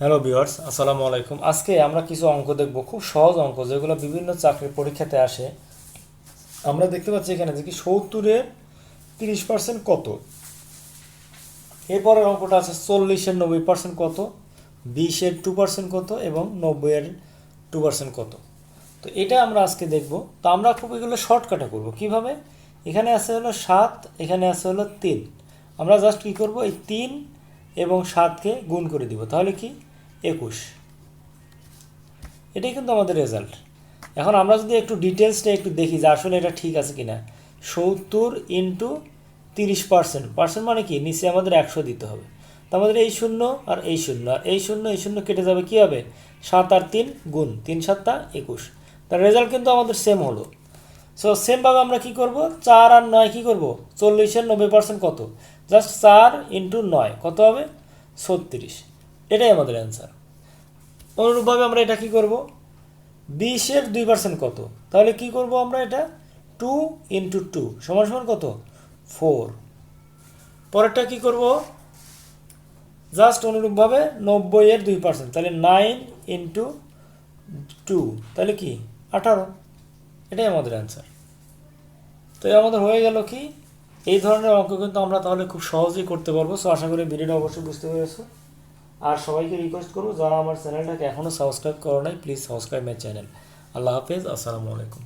Hello viewers আসসালামু আলাইকুম। আজকে আমরা কিছু অঙ্ক দেখব, খুব সহজ অঙ্ক, যেগুলো বিভিন্ন চাকরির পরীক্ষাতে আসে। আমরা দেখতে পাচ্ছি এখানে যে কি সত্তরের তিরিশ পার্সেন্ট কত? এরপরের অঙ্কটা আছে চল্লিশের নব্বই পার্সেন্ট কত, বিশের টু পার্সেন্ট কত, এবং নব্বইয়ের টু পার্সেন্ট কত। তো এটা আমরা আজকে দেখব। তো আমরা খুব এগুলো শর্টকাটে করব। কীভাবে? এখানে আছে হলো সাত, এখানে আছে হলো তিন। আমরা জাস্ট কী করব? এই তিন এবং সাতকে গুণ করে দিব, তাহলে কি? একুশ। এটাই কিন্তু আমাদের রেজাল্ট এখন আমরা যদি একটু ডিটেলসটা একটু দেখি যে আসলে এটা ঠিক আছে কি না সত্তর ইন্টু তিরিশ পার্সেন্ট পার্সেন্ট মানে কি? নিচে আমাদের একশো দিতে হবে। তো আমাদের এই শূন্য আর এই শূন্য। আর এই শূন্য এই শূন্য কেটে যাবে কী হবে? সাত আর তিন গুণ। তিন সাতটা একুশ। তার রেজাল্ট কিন্তু আমাদের সেম হলো। সো সেমভাবে আমরা কি করব? চার আর নয় কি করব? চল্লিশের নব্বই পার্সেন্ট কত? জাস্ট চার ইন্টু নয়, কত হবে? ছত্রিশ। এটাই আমাদের অ্যান্সার অনুরূপভাবে আমরা এটা কি করব? বিশের দুই পার্সেন্ট কত? তাহলে কি করব আমরা এটা? টু ইন্টু টু সমান সমান কত? ফোর পরেরটা কি করব? জাস্ট অনুরূপভাবে নব্বই এর দুই পার্সেন্ট তাহলে নাইন ইন্টু টু তাহলে কি? আঠারো। এটাই আমাদের অ্যান্সার তো আমাদের হয়ে গেল কি? এই ধরনের অঙ্ক কিন্তু আমরা তাহলে খুব সহজেই করতে পারব। সো আশা করি ভিডিওটা অবশ্যই বুঝতে পেরেছ। আর সবাইকে রিকোয়েস্ট করব, যারা আমার চ্যানেলটাকে এখনও সাবস্ক্রাইব করো নাই প্লিজ সাবস্ক্রাইব মাই চ্যানেল আল্লাহ হাফেজ, আসসালামু আলাইকুম।